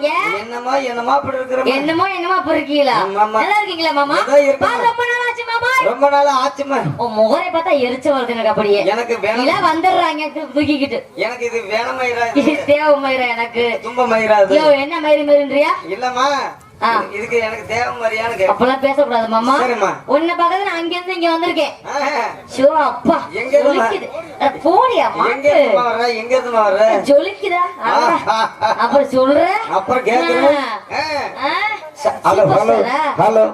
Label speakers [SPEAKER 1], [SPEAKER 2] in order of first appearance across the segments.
[SPEAKER 1] பண்றீங்க
[SPEAKER 2] என்னமா என்னமா அப்படி இருக்கிற
[SPEAKER 1] என்னமோ என்னமோ அப்ப இருக்கீங்களா. நல்லா இருக்கீங்களா மாமா? ரொம்ப நாள் ஆச்சு மாமா.
[SPEAKER 2] ரொம்ப நாளா ஆச்சுமா
[SPEAKER 1] உன் முகரை பார்த்தா எரிச்ச வருது எனக்கு அப்படியே.
[SPEAKER 2] எனக்கு வேணும்.
[SPEAKER 1] இல்ல வந்துடுறாங்க தூக்கிக்கிட்டு.
[SPEAKER 2] எனக்கு இது வேணமயிரா
[SPEAKER 1] இது தேவை மயிரா எனக்கு.
[SPEAKER 2] தும்ப மயிராது
[SPEAKER 1] ஐயோ என்ன மயிறு மயிறுன்றியா
[SPEAKER 2] இல்லம்மா. இதுக்கு எனக்கு தேவை மாதிரியான கேட்க
[SPEAKER 1] அப்பெல்லாம் பேசக்கூடாது மாமா. உன்னை பக்கத்துல நான் அங்க இருந்து இங்க வந்திருக்கேன். ஷோ அப்பா.
[SPEAKER 2] எங்க
[SPEAKER 1] போடியா
[SPEAKER 2] எங்க வர்ற? வர்ற?
[SPEAKER 1] ஜொலிக்குதா? அப்புறம் சொல்ற?
[SPEAKER 2] அப்புறம் கேக்குறேன்
[SPEAKER 1] ஆ,
[SPEAKER 2] ஹலோ ஹலோ? ஹலோ.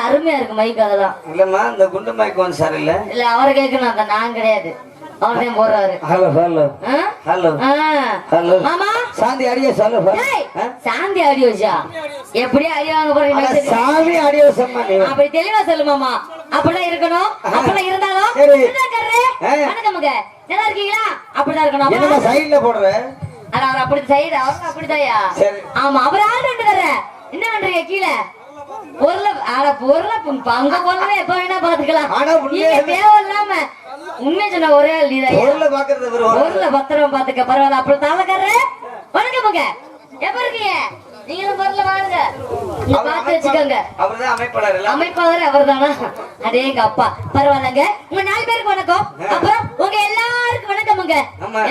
[SPEAKER 1] அருமையா இருக்கு மைக் அதெல்லாம்.
[SPEAKER 2] இல்லம்மா இந்த குண்டு மைக் வந்து சார் இல்ல
[SPEAKER 1] இல்ல அவரை கேட்கணும் அந்த நான் கிடையாது. அவர் தான் போடுறாரு
[SPEAKER 2] ஹலோ ஹலோ? ஹலோ. ஹலோ
[SPEAKER 1] மாமா?
[SPEAKER 2] சாந்தி அடிய சொல்லு
[SPEAKER 1] சாந்தி ஆடியோஜா எப்படியா அடி வாங்க போறீங்க.
[SPEAKER 2] சாமி அடிய நீ
[SPEAKER 1] அப்படி தெளிவா சொல்லு மாமா. அப்படிலாம் இருக்கணும். அப்படிலாம் இருந்தாலும். வணக்கமுங்க நல்லா இருக்கீங்களா? அப்படிதான் இருக்கணும்
[SPEAKER 2] என்னமா சைடுல போடுற?
[SPEAKER 1] அவர் அப்படி சைடு அவங்க அப்படிதாயா. ஆமா அவர் ரெண்டு தர என்ன பண்றீங்க கீழே? பொருளை ஆட பொருளை அங்க பொருளை எப்ப வேணா பாத்துக்கலாம்.
[SPEAKER 2] ஆனா உண்மையா
[SPEAKER 1] நீங்க தேவையில்லாம உண்மை சொன்ன ஒரே ஆள்
[SPEAKER 2] பொருளை பாக்குறது
[SPEAKER 1] பொருளை பத்திரம் பாத்துக்க பரவாயில்ல. அப்புறம் தாளக்காரரு வணக்கமுங்க எப்ப இருக்கீங்க? நீங்களும் வாங்க.
[SPEAKER 2] அவர்
[SPEAKER 1] பார்த்து வச்சுக்கோங்க.
[SPEAKER 2] அமைப்பாளர். அவர்தான் அமைப்பாளர் இல்ல
[SPEAKER 1] அமைப்பாளர் அவர்தானா? அதே எங்க அப்பா. பரவாயில்லங்க. உங்க நாலு பேருக்கு வணக்கம். அப்புறம் உங்க எல்லாருக்கும் வணக்கமுங்க.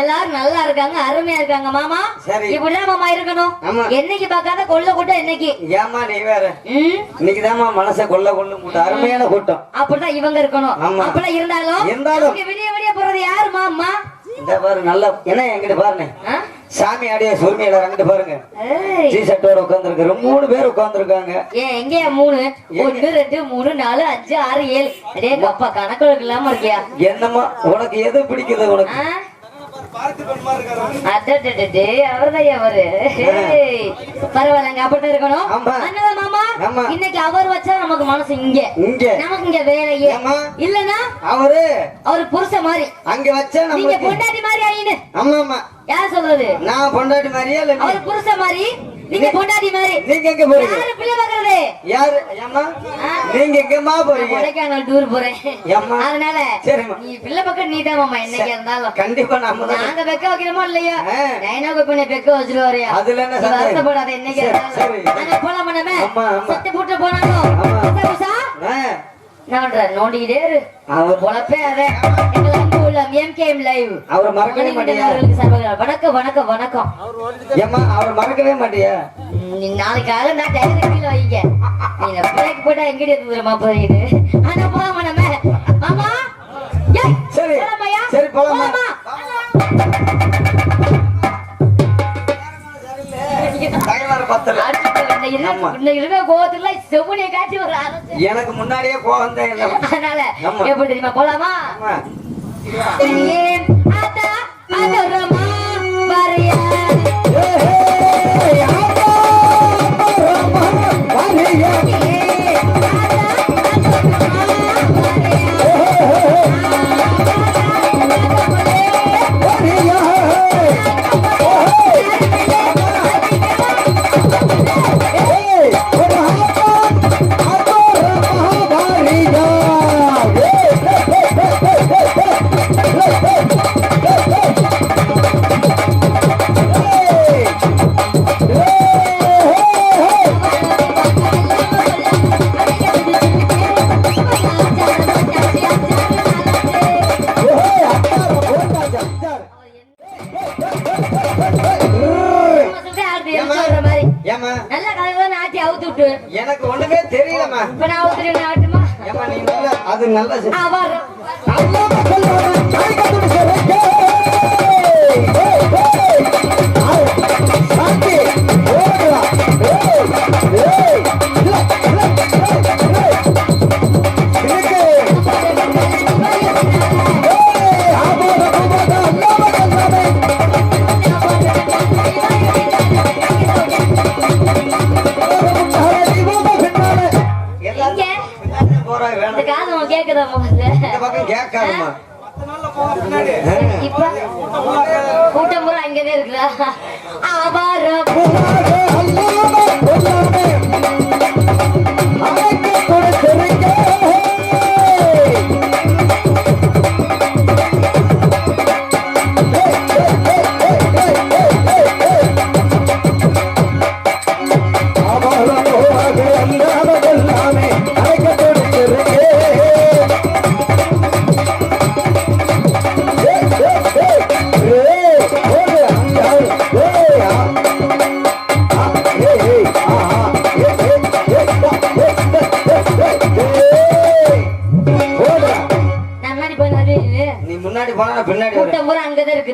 [SPEAKER 1] எல்லாரும் நல்லா இருக்காங்க அருமையா இருக்காங்க மாமா. இப்படிதான் மாமா இருக்கணும். என்னைக்கு பார்க்காத கொல்ல கூட்டம் என்னைக்கு?
[SPEAKER 2] ஏமா நீ வேற. மனசை கொள்ள கூட்டம். அருமையான கூட்டம்.
[SPEAKER 1] அப்படிதான் இவங்க இருக்கணும். அப்படிலாம் இருந்தாலும்
[SPEAKER 2] இருந்தாலும்.
[SPEAKER 1] விடிய விடிய போறது யாரு மாமா?
[SPEAKER 2] இந்த பாரு நல்லா என்ன எங்கிட்ட பாருங்க? சாமி அடிய சுருமையில அங்கிட்டு பாருங்க.
[SPEAKER 1] ஏய்.
[SPEAKER 2] டீ ஷர்ட்டோட உட்காந்துருக்கு மூணு பேர் உட்காந்துருக்காங்க
[SPEAKER 1] ஏன் எங்கயா மூணு? ஒண்ணு ரெண்டு மூணு நாலு அஞ்சு ஆறு ஏழு. அடே அப்பா கணக்கு இல்லாம இருக்கியா?
[SPEAKER 2] என்னம்மா உனக்கு எது பிடிக்குது உனக்கு?
[SPEAKER 1] அவர்தான் அவரு. பரவாயில்லைங்க அப்படித்தான் இருக்கணும். மாமா. இன்னைக்கு அவர் வச்சா நமக்கு மனசு இங்க. நமக்கு இங்க வேலையே? இல்லனா
[SPEAKER 2] அவரு.
[SPEAKER 1] அவரு புருஷ மாதிரி.
[SPEAKER 2] அங்க வச்சா
[SPEAKER 1] நீங்க பொண்டாட்டி மாதிரி ஆயின்னு
[SPEAKER 2] ஆமா ஆமா.
[SPEAKER 1] யார் சொல்றது?
[SPEAKER 2] நான் பொண்டாட்டி மாதிரியா இல்ல?
[SPEAKER 1] அவர் புருஷ மாதிரி. நீங்க பொண்டாட்டி மாதிரி
[SPEAKER 2] நீங்க எங்க போறீங்க
[SPEAKER 1] யாரு பிள்ளை பாக்குறது
[SPEAKER 2] யாரு ஏம்மா
[SPEAKER 1] ஆ?
[SPEAKER 2] நீங்க எங்கம்மா போறீங்க
[SPEAKER 1] கொடைக்கானல் டூர் போறேன்
[SPEAKER 2] ஏம்மா?
[SPEAKER 1] அதனால
[SPEAKER 2] சரிம்மா.
[SPEAKER 1] நீ பிள்ளை பக்கம் நீ தான் மாமா என்னைக்கு இருந்தாலும்
[SPEAKER 2] கண்டிப்பா நம்ம
[SPEAKER 1] நாங்க வெக்க வைக்கிறோமோ இல்லையா. நைனாவுக்கு கொஞ்சம் வெக்க வச்சிருவாரியா
[SPEAKER 2] அதுல என்ன சந்தேகம்?
[SPEAKER 1] வருத்தப்படாத என்னைக்கு இருந்தாலும். நாங்க போலாமா
[SPEAKER 2] ஆமா.
[SPEAKER 1] சத்து போட்டு போனாலும்
[SPEAKER 2] ஆமா.
[SPEAKER 1] உஷா, உஷா?
[SPEAKER 2] ஆ,
[SPEAKER 1] என்ன பண்ற? நோண்டிக்கிட்டே இரு.
[SPEAKER 2] அவர்
[SPEAKER 1] பொழப்பே அதே. எங்கள் அன்பு உள்ளம் MKM live.
[SPEAKER 2] அவரை மறக்கவே
[SPEAKER 1] சர்வகால வணக்கம் வணக்கம் வணக்கம்
[SPEAKER 2] ஏம்மா அவரை மறக்கவே மாட்டியா
[SPEAKER 1] ம், நீ நாளைக்கு காலை நான் டயர் கீழே வைங்க நீங்க பிரேக் போட்டா எங்கடி தூரமா போயிடு ஆனா நம்ம மாமா
[SPEAKER 2] சரி? சரி போலாமா பத்தல
[SPEAKER 1] கோவத்துல செவ்வனியை காட்டி ஒரு அரசு.
[SPEAKER 2] எனக்கு முன்னாடியே கோவம் தான்
[SPEAKER 1] அதனால. எப்படி தெரியுமா? போலாமா? அதரமா வரையா? நல்லா
[SPEAKER 2] அது நல்லா செய்.
[SPEAKER 1] Ha ha!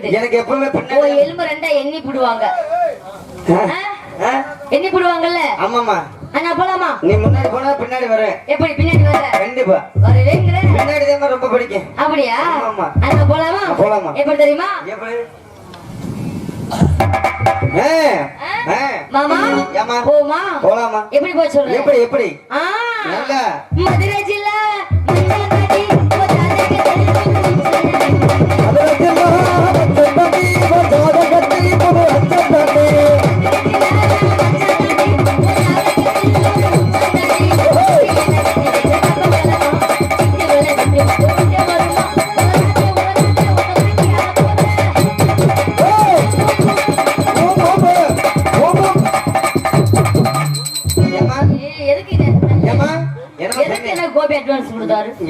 [SPEAKER 1] இருக்குது
[SPEAKER 2] எனக்கு எப்பவுமே பின்னாடி.
[SPEAKER 1] எலும்பு ரெண்டா எண்ணி போடுவாங்க? எண்ணி போடுவாங்கல்ல?
[SPEAKER 2] ஆமாமா
[SPEAKER 1] அண்ணா போலாமா?
[SPEAKER 2] நீ முன்னாடி போனா பின்னாடி வரேன்
[SPEAKER 1] எப்படி பின்னாடி வர?
[SPEAKER 2] கண்டிப்பா.
[SPEAKER 1] வருவேங்கிற.
[SPEAKER 2] பின்னாடி தான் ரொம்ப பிடிக்கும்.
[SPEAKER 1] அப்படியா?
[SPEAKER 2] ஆமா.
[SPEAKER 1] அண்ணா போலாமா?
[SPEAKER 2] போலாமா.
[SPEAKER 1] எப்படி தெரியுமா?
[SPEAKER 2] எப்படி.
[SPEAKER 1] மாமா?
[SPEAKER 2] ஏம்மா?
[SPEAKER 1] போமா?
[SPEAKER 2] போலாமா
[SPEAKER 1] எப்படி சொல்றேன்
[SPEAKER 2] எப்படி எப்படி? நல்லா.
[SPEAKER 1] மதுரை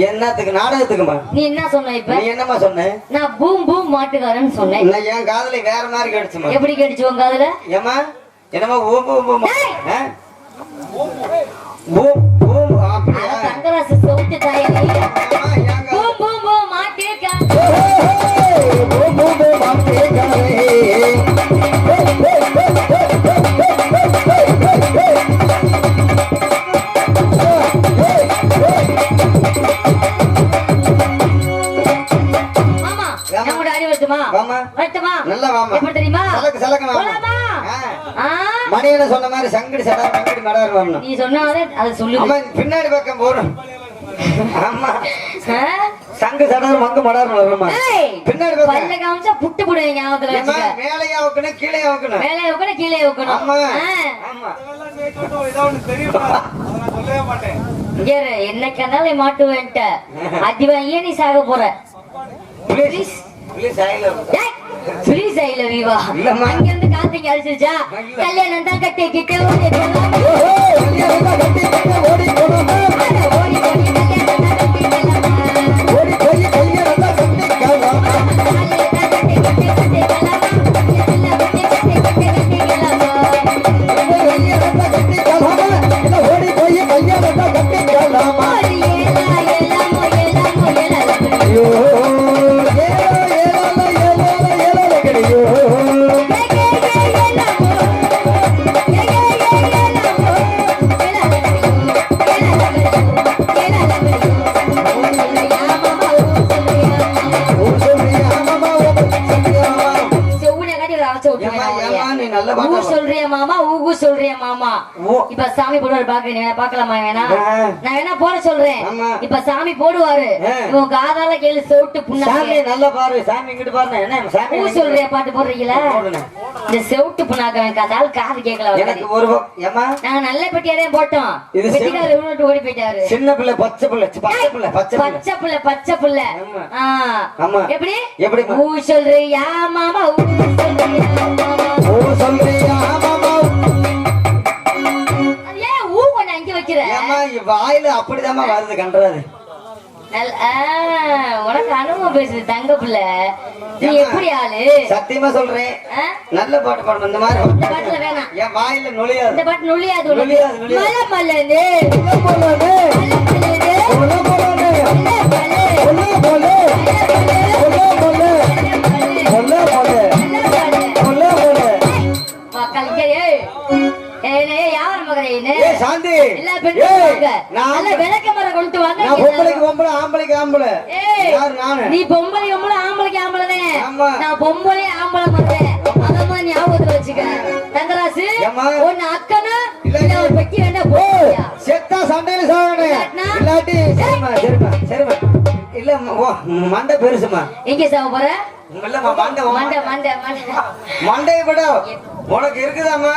[SPEAKER 2] என்னத்துக்கு? நாடகத்துக்குமா
[SPEAKER 1] நீ என்ன சொன்ன இப்ப?
[SPEAKER 2] நீ என்னம்மா சொன்ன?
[SPEAKER 1] நான் பூம் பூம் மாட்டுக்காரன்னு சொன்னேன்.
[SPEAKER 2] நான் என் காதுல வேற மாதிரி கிடைச்சுமா
[SPEAKER 1] எப்படி கேட்டுச்சு உங்க அதுல
[SPEAKER 2] ஏம்மா? என்னம்மா ஓம் ஓம் ஓம் என்ன சொன்ன மாதிரி சங்கடி சடா சங்கடி மடார் வரணும்.
[SPEAKER 1] நீ சொன்னாலே அதை சொல்லு
[SPEAKER 2] அம்மா பின்னாடி பக்கம் போறோம் ஆமா? சங்கு சடா மங்கு மடார் வரணுமா? பின்னாடி பக்கம்.
[SPEAKER 1] பல்ல காமிச்சா புட்டு புடுவேன் ஞாபகத்துல வச்சுக்க.
[SPEAKER 2] மேலையா வைக்கணும் கீழே வைக்கணும்
[SPEAKER 1] மேலே வைக்கணும் கீழே வைக்கணும்
[SPEAKER 2] ஆமா. ஆமா
[SPEAKER 1] இரு, என்னைக்கானாலும் மாட்டுவேன்ட்ட. அடி வாங்கியே நீ சாக போற?
[SPEAKER 2] ப்ளீஸ் ப்ளீஸ் ஆயில
[SPEAKER 1] ப்ளீஸ் ஐ லவ் யூ
[SPEAKER 2] வா
[SPEAKER 1] அங்க இருந்து காத்துக்கு
[SPEAKER 2] அழிச்சிருச்சா
[SPEAKER 1] கல்யாணம் தான் கட்டிக்கிட்டு ஓடி
[SPEAKER 3] கல்யாணம் ஓடி
[SPEAKER 1] ஓடி கல்யாணம் தான்
[SPEAKER 3] கட்டிக்கிட்டு கல்யாணம் தான் கட்டிக்கிட்டு கல்யாணம் தான்
[SPEAKER 2] கட்டிக்கிட்டு நல்ல.
[SPEAKER 1] சொல்றியா மாமா ஊகு சொல்றியா மாமா. இப்ப சாமி போடுவாரு பாக்குறீங்க பாக்கலாமா வேணா. நான் வேணா போட சொல்றேன். இப்ப சாமி போடுவாரு. இவன் காதால கேளு சோட்டு
[SPEAKER 2] நல்லா பாரு சாமி இங்கிட்டு பாருங்க என்ன சாமி
[SPEAKER 1] ஊ சொல்றியா பாட்டு போடுறீங்களா. இந்த செவுட்டு புண்ணாக்கு எனக்கு அதால காது கேட்கல
[SPEAKER 2] எனக்கு ஒரு ஏம்மா?
[SPEAKER 1] நாங்க நல்ல பெட்டியாரே போட்டோம். பெட்டிக்காரர் விட்டு ஓடி போயிட்டாரு.
[SPEAKER 2] சின்ன பிள்ளை பச்சை பிள்ளை பச்சை பிள்ளை பச்சை பிள்ளை.
[SPEAKER 1] பச்சை புள்ள பச்சை புள்ள.
[SPEAKER 2] ஆமா.
[SPEAKER 1] எப்படி?
[SPEAKER 2] எப்படிம்மா?
[SPEAKER 1] ஊ சொல்றியா மாமா ஊ சொல்றியா மாமா
[SPEAKER 3] ஓ சொல்றியா, மாமா,
[SPEAKER 1] ஏன் ஊ கொஞ்சம் அங்க வைக்கிற?
[SPEAKER 2] இவ் வாயில அப்படிதாம்மா வருது
[SPEAKER 1] ஆ, உனக்கு அனுபவம் பேசுது தங்க புள்ள நீ? எப்படி ஆளு
[SPEAKER 2] சத்தியமா சொல்றேன்
[SPEAKER 1] ஆ?
[SPEAKER 2] நல்ல பாட்டு பாடணும் இந்த மாதிரி
[SPEAKER 1] இந்த பாட்டுல வேணாம்
[SPEAKER 2] என் வாயில நுழையாது
[SPEAKER 1] இந்த பாட்டு நுழையாது. மலை மலனு, மலை மலனு, மலை மலை மலை மலை. யாவரம் மகனே
[SPEAKER 2] சாந்தி.
[SPEAKER 1] எல்லா பெண்களும் நல்ல விளக்க மரம் கொளுத்து வாங்க
[SPEAKER 2] நான் பொம்பளைக்கு ஆம்பளைக்கு ஆம்பளை.
[SPEAKER 1] நீ பொம்பளை பொம்பளை ஆம்பளைக்கு ஆம்பளைனே. நான் பொம்பளை ஆம்பளை பண்றேன் அதமா ஞாபகத்துல வச்சுக்க. தங்கராசு ஒன்னு அக்கனா
[SPEAKER 2] இல்ல
[SPEAKER 1] ஒரு பெட்டி போ
[SPEAKER 2] செத்தா சண்டையில
[SPEAKER 1] சாவனே
[SPEAKER 2] இல்லாட்டி சரிமா சரிமா சரிமா பெருசுமா
[SPEAKER 1] எங்க சாவ போற?
[SPEAKER 2] மண்டை
[SPEAKER 1] மண்டை மண்டை மண்டை.
[SPEAKER 2] விட. உனக்கு
[SPEAKER 1] இருக்குதாமா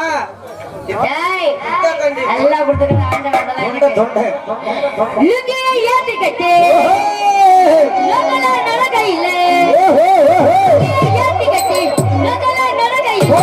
[SPEAKER 1] எல்லாம்
[SPEAKER 3] கொடுத்துருங்க
[SPEAKER 1] ஏத்திக்கிட்டு. நடக்கையில் ஏத்திக்கிட்டு. நடக்கையில்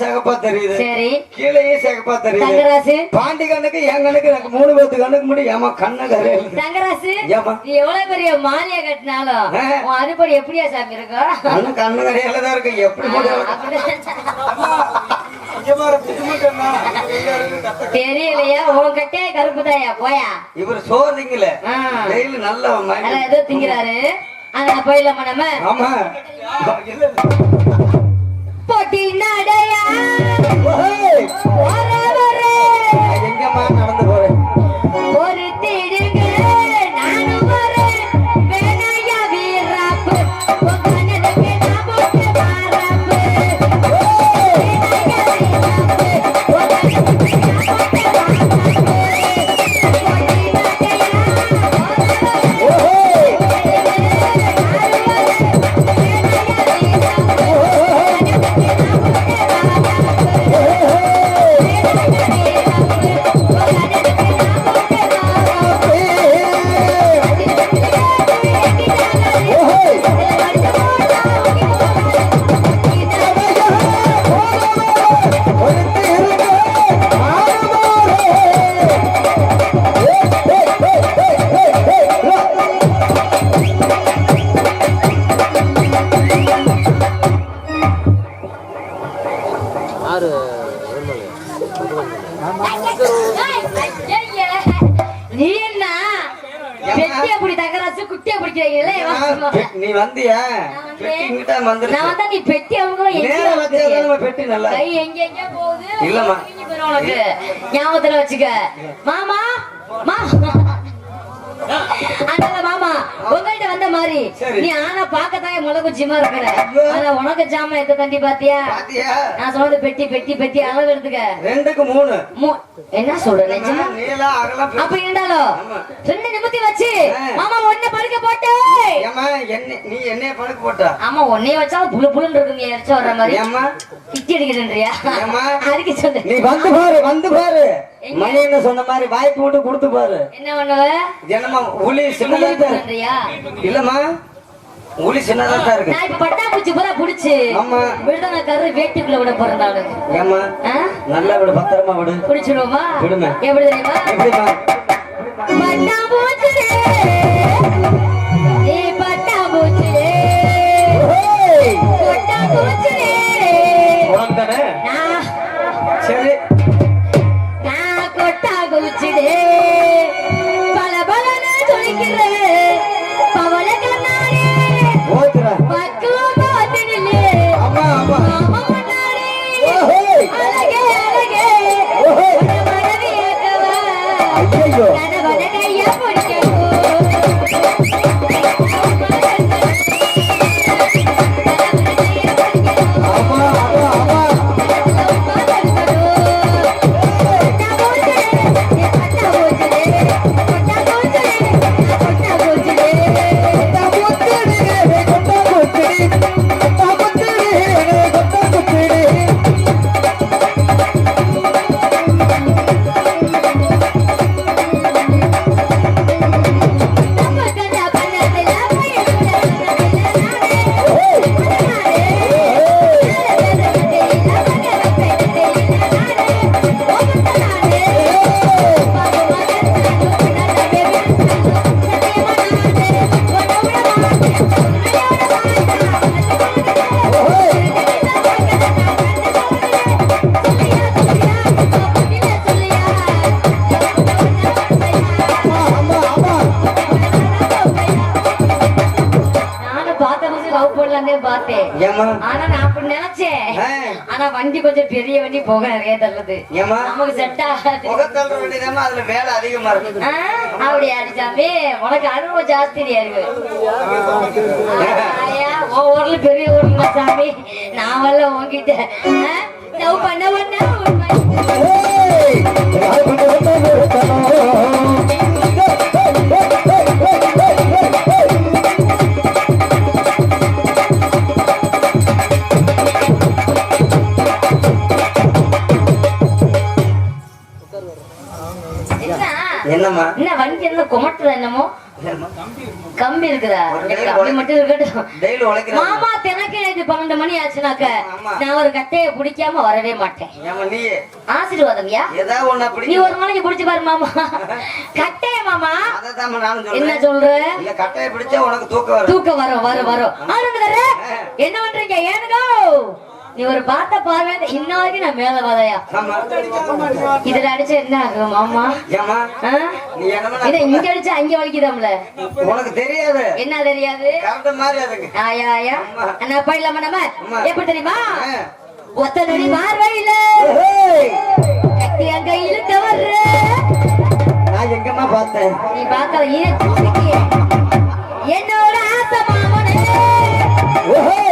[SPEAKER 2] சிகப்பா தெரியுது.
[SPEAKER 1] சரி.
[SPEAKER 2] கீழேயும் சிகப்பா தெரியுது.
[SPEAKER 1] தங்கராசு.
[SPEAKER 2] பாண்டி கண்ணுக்கு என் கண்ணுக்கு எனக்கு மூணு பேத்து கண்ணுக்கு முடியும் ஏமா கண்ணு கரையுது
[SPEAKER 1] தங்கராசு
[SPEAKER 2] ஏமா.
[SPEAKER 1] நீ எவ்வளவு பெரிய மாலையா கட்டினாலும். உன் அனுப்படி எப்படியா சாமி இருக்கும்
[SPEAKER 2] கண்ணு கண்ணு கரையில தான் இருக்கு. எப்படி
[SPEAKER 1] தெரியலையா? உன் கட்டே கருப்பு தாயா? போயா?
[SPEAKER 2] இவர் சோதிங்கல
[SPEAKER 1] ஆ.
[SPEAKER 2] டெய்லி நல்ல.
[SPEAKER 1] அதான் ஏதோ திங்கிறாரு. அங்க போயிடலாமா நம்ம?
[SPEAKER 2] ஆமா. இல்ல, இல்ல.
[SPEAKER 1] போட்டி நடையா.
[SPEAKER 2] எங்கம்மா நடந்து
[SPEAKER 1] நான்
[SPEAKER 2] வந்துருச்சு.
[SPEAKER 1] வந்தா நீ பெட்டி அவங்க
[SPEAKER 2] நேரம் வச்சா நம்ம பெட்டி நல்லா
[SPEAKER 1] கை எங்க எங்க போகுது.
[SPEAKER 2] இல்லம்மா.
[SPEAKER 1] பிரிஞ்சு போயிரும் உனக்கு. ஞாபகத்துல வச்சுக்க. மாமா மா அதனால மாமா. மாதிரி
[SPEAKER 2] சரி.
[SPEAKER 1] நீ ஆனா பாக்கத்தான் முளகு ஜிமா இருக்கிற ஆனா உனக்கு ஜாம எத்த தண்டி பாத்தியா? நான் சொன்னது பெட்டி பெட்டி பெட்டி அளவு எடுத்துக்க.
[SPEAKER 2] ரெண்டுக்கு மூணு.
[SPEAKER 1] என்ன சொல்ற நிஜமா? அப்ப இருந்தாலும்
[SPEAKER 2] ஆமா.
[SPEAKER 1] ரெண்டு நிமித்தி வச்சு. மாமா ஒன்ன படுக்க போட்டு.
[SPEAKER 2] நீ என்னைய படுக்க போட்டா?
[SPEAKER 1] ஆமா ஒன்னைய வச்சா புழு புழுன்னு இருக்கு நீ இறைச்சு வர்ற மாதிரி. கிட்டி அடிக்கிறேன்றியா? அடிக்க சொல்லு.
[SPEAKER 2] நீ வந்து பாரு வந்து பாரு.
[SPEAKER 1] எங்க?
[SPEAKER 2] மணி என்ன சொன்ன மாதிரி வாய்ப்பு விட்டு கொடுத்து பாரு.
[SPEAKER 1] என்ன பண்ணுவ?
[SPEAKER 2] என்னம்மா உளி சின்னதா இல்லம்மா உளி சின்னதா தான் இருக்கு.
[SPEAKER 1] நான் இப்ப பட்டாம்பூச்சி பூரா புடிச்சு
[SPEAKER 2] ஆமா.
[SPEAKER 1] விடுதலை கரு வேட்டுக்குள்ள விட
[SPEAKER 2] ஏம்மா
[SPEAKER 1] ஆ?
[SPEAKER 2] நல்லா விடு பத்திரமா விடு.
[SPEAKER 1] புடிச்சிருவோமா
[SPEAKER 2] விடுங்க.
[SPEAKER 1] எப்படி தெரியுமா? ஏ Kingdom. வண்டி கொஞ்சம் பெரிய வண்டி போக நிறைய தள்ளுது. நமக்கு செட் ஆகாது.
[SPEAKER 2] அதுல வேலை அதிகமா இருக்கு
[SPEAKER 1] ஆ, அப்படியா சாமி உனக்கு அனுபவம் ஜாஸ்தியா இருக்கு ஊர்ல பெரிய ஊர்ல சாமி. நான் வரல லவ் பண்ண பண்ண
[SPEAKER 2] என்னம்மா?
[SPEAKER 1] என்ன வண்டி என்ன குமட்டுற என்னமோ? கம்பி இருக்குதா? அப்படி மட்டும் இருக்கட்டும். மாமா தினக்கு நேற்று பன்னெண்டு மணி ஆச்சுனாக்க. நான் ஒரு கட்டையை பிடிக்காம வரவே மாட்டேன்.
[SPEAKER 2] ஏமா நீ
[SPEAKER 1] ஒரு நாளைக்கு பிடிச்சு பாரு மாமா. கட்டைய மாமா. என்ன சொல்ற?
[SPEAKER 2] கட்டையை பிடிச்சா உனக்கு தூக்கம் வரும்.
[SPEAKER 1] வரும் வரும் வரும். என்ன பண்றீங்க? ஏனுகோ. நீ ஒரு பார்த்த பார்வை இன்ன வரைக்கும் நான் மேல வதையா
[SPEAKER 2] ஆமா
[SPEAKER 1] இதுல அடிச்சா என்ன ஆகும் மாமா
[SPEAKER 2] ஏமா
[SPEAKER 1] ஆ?
[SPEAKER 2] நீ என்னமா
[SPEAKER 1] இதை இங்க அடிச்சா அங்க வலிக்குதாம்ல?
[SPEAKER 2] உனக்கு தெரியாது.
[SPEAKER 1] என்ன தெரியாது? ஆயா ஆயா
[SPEAKER 2] ஆமா.
[SPEAKER 1] அண்ணா போயிடலாமா நம்ம?
[SPEAKER 2] ஆமா.
[SPEAKER 1] எப்படி தெரியுமா?
[SPEAKER 2] ஆ.
[SPEAKER 1] ஒத்த நொடி பார்வையில. கட்டி அங்க இழுக்க வர்ற.
[SPEAKER 2] நான் எங்கம்மா பார்த்தேன்?
[SPEAKER 1] நீ பார்க்கல ஏன் என்னோட ஆசை மாமனே.
[SPEAKER 2] ஓஹோய்,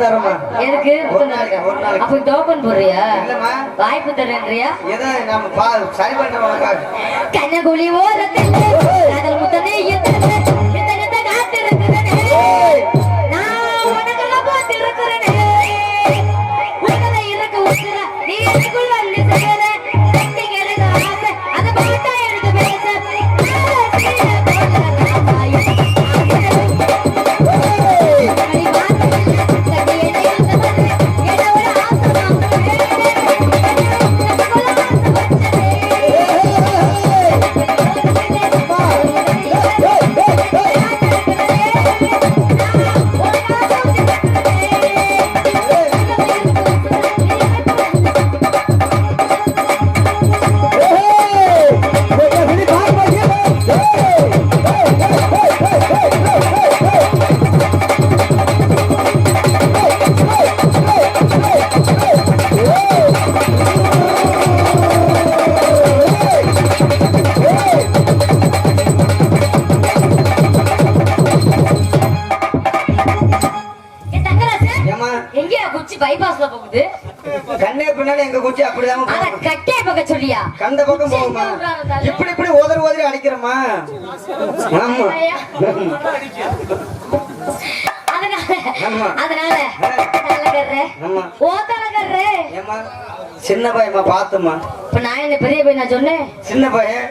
[SPEAKER 2] தரமா?
[SPEAKER 1] எதுக்கு. அப்ப டோக்கன் போடுறியா? வாய்ப்பு தரேன்றியா?
[SPEAKER 2] ஏதோ நம்ம சரி பண்றவங்க
[SPEAKER 1] கண்ணகுழி ஓரத்தில் காதல் முத்தனை
[SPEAKER 2] பின்னாடி எங்க குச்சி அப்படிதான்
[SPEAKER 1] அட, கட்டையை பார்க்க சொல்லியா?
[SPEAKER 2] கண்ட பக்கம் போகுமா இப்படி இப்படி உதறி உதறி அடிக்கிறமா ஆமா.
[SPEAKER 1] அதனால. அதனால தலைகர்ற,
[SPEAKER 2] ஆமா.
[SPEAKER 1] ஓ தலைகர்ற.
[SPEAKER 2] ஏமா சின்ன பையமா பாத்துமா
[SPEAKER 1] இப்ப நான் என்ன பெரிய பையன் நான் சொன்னேன்?
[SPEAKER 2] சின்ன பையன்.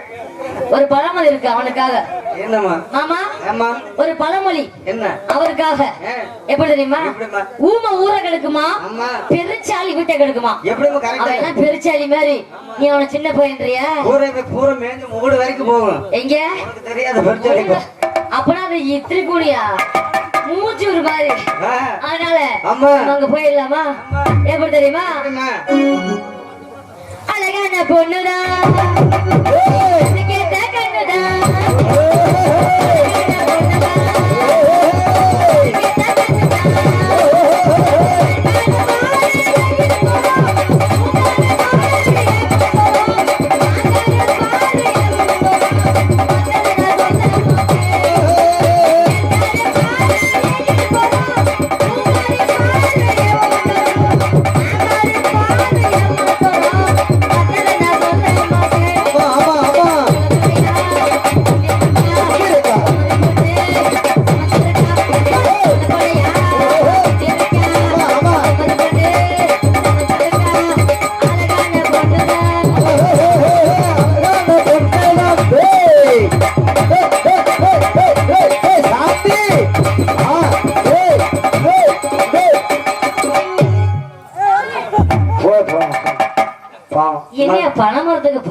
[SPEAKER 1] ஒரு பழமொழி இருக்கு அவனுக்காக. ஒரு பழமொழி.
[SPEAKER 2] என்ன?
[SPEAKER 1] அவருக்காக. எப்படி தெரியுமா? ஊம ஊரை கெடுக்குமா பெருச்சாலி வீட்டை கெடுக்குமா
[SPEAKER 2] கரெக்டா
[SPEAKER 1] எல்லாம் பெருச்சாலி மாதிரி? நீ அவன சின்ன பையன்றியா?
[SPEAKER 2] பூரை பூரை மேஞ்சு மூடு வரைக்கும் போகும்.
[SPEAKER 1] எங்க?
[SPEAKER 2] தெரியாது பெருச்சாலி
[SPEAKER 1] அப்பனா அது இத்திரி கூடியா மூச்சூர் மாதிரி.
[SPEAKER 2] ஆ,
[SPEAKER 1] அதனால அங்க போயிடலாமா? எப்படி தெரியுமா? அழகான பொண்ணுதான்.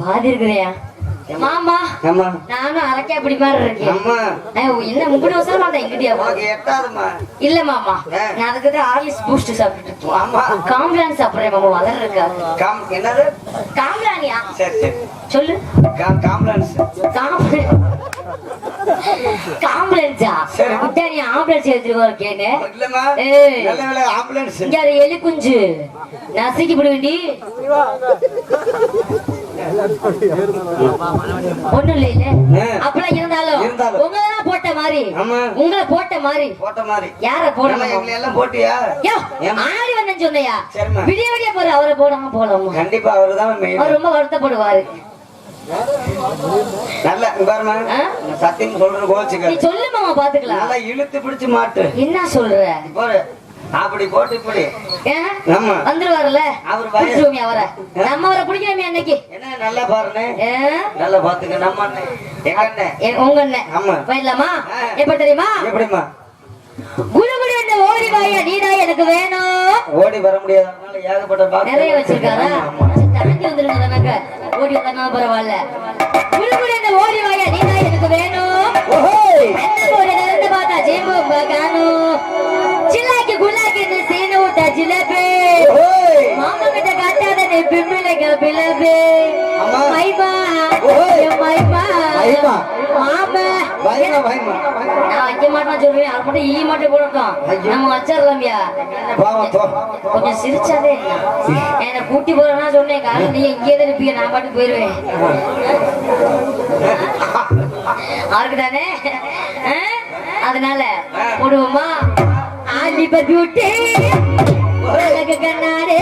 [SPEAKER 1] பாதி இருக்குதையா மாமா நானும் அரைக்கா அப்படி மாதிரி இருக்கேன். என்ன முப்பது வருஷம் மாட்டேன்
[SPEAKER 2] எட்டாதுமா
[SPEAKER 1] இல்ல மாமா. நான் அதுக்கு ஆர்லிஸ் பூஸ்ட் சாப்பிட்டு இருக்கேன். காம்ப்ளான் சாப்பிடுறேன் மாமா வளர இருக்காது
[SPEAKER 2] காம் என்னது?
[SPEAKER 1] காம்ப்ளானியா? சொல்லு.
[SPEAKER 2] காம் காம்ப்ளான்ஸ்.
[SPEAKER 1] காம்ப்ளான். காம்ப்ளான்ஸா. விட்டா நீ ஆம்புலன்ஸ் எடுத்துட்டு இங்க அது எலி குஞ்சு. நசுக்கி விடுவேண்டி ஒண்ணும் இல்ல இல்ல
[SPEAKER 2] ஆ.
[SPEAKER 1] அப்பெல்லாம் இருந்தாலும் போட்ட மாதிரி. உங்களை போட்ட மாதிரி.
[SPEAKER 2] போட்ட மாதிரி.
[SPEAKER 1] யார போடணும்?
[SPEAKER 2] எல்லாம் போட்டியா?
[SPEAKER 1] ஆடி வந்தேன்னு சொன்னையா. விடிய விடிய போற அவரை போடாம போலாமா?
[SPEAKER 2] கண்டிப்பா அவர்தான்
[SPEAKER 1] அவர் ரொம்ப வருத்தப்படுவாரு.
[SPEAKER 2] நல்ல சத்தியம் கோச்சுக்க.
[SPEAKER 1] சொல்லு மாமா பாத்துக்கலாம்.
[SPEAKER 2] நல்லா இழுத்து பிடிச்சு மாட்டு.
[SPEAKER 1] என்ன சொல்ற?
[SPEAKER 2] அப்படி போட்டு இப்படி? ஆமா
[SPEAKER 1] வந்துருவாருல்ல?
[SPEAKER 2] அவர்
[SPEAKER 1] பிடிச்சிருவோமே அவரை. நம்ம அவரை பிடிக்கலாமே அன்னைக்கு.
[SPEAKER 2] என்ன நல்லா பாருனே
[SPEAKER 1] ஏ?
[SPEAKER 2] நல்லா பாத்துக்க நம்ம அண்ணன் எங்க அண்ணன்
[SPEAKER 1] உங்க அண்ணன்
[SPEAKER 2] ஆமா.
[SPEAKER 1] போயிடலாமா. எப்ப தெரியுமா? என்ன ஓடி வாயா நீதான் எனக்கு வேணும்.
[SPEAKER 2] ஓடி வர முடியாதனால ஏகப்பட்ட பாக்கு
[SPEAKER 1] நிறைய வச்சிருக்காரா?
[SPEAKER 2] ஆமா, ஆமா.
[SPEAKER 1] தாண்டி வந்துருங்க தானங்க ஓடி வந்தா பரவாயில்ல. குடு குடு என்ன ஓடி வாயா நீதான் எனக்கு வேணும்.
[SPEAKER 2] ஓஹோய்.
[SPEAKER 1] என்ன ஒரு நடந்து பார்த்தா? காணும்.
[SPEAKER 2] அம்மா.
[SPEAKER 1] மைமா
[SPEAKER 2] ஓய்.
[SPEAKER 1] என் மைமா
[SPEAKER 2] மைமா.
[SPEAKER 1] மாமா
[SPEAKER 2] பயமா பயமா
[SPEAKER 1] நான் வைக்க மாட்டேன் சொல்றேன் அது மட்டும் ஈ மட்டும் போடட்டும். நம்ம வச்சிடலாம்யா கொஞ்சம் சிரிச்சாதே என்ன கூட்டி போறேன்னா சொன்னேன் காலையில் நீ இங்கே தான் இருப்பீங்க நான் பாட்டு போயிருவேன் அவருக்கு தானே? அதனால போடுவோமா ஆலிபர் பியூட்டி
[SPEAKER 2] உலக கண்ணாரே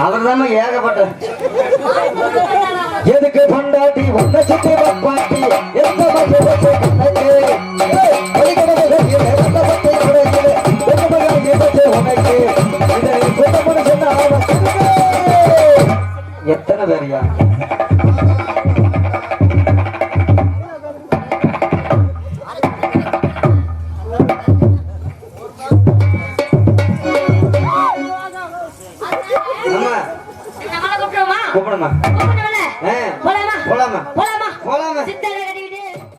[SPEAKER 2] அவர் தான் ஏகப்பட்ட எதுக்கு பொண்டாட்டி? ஒன்ன சுத்தி பாட்டி எந்த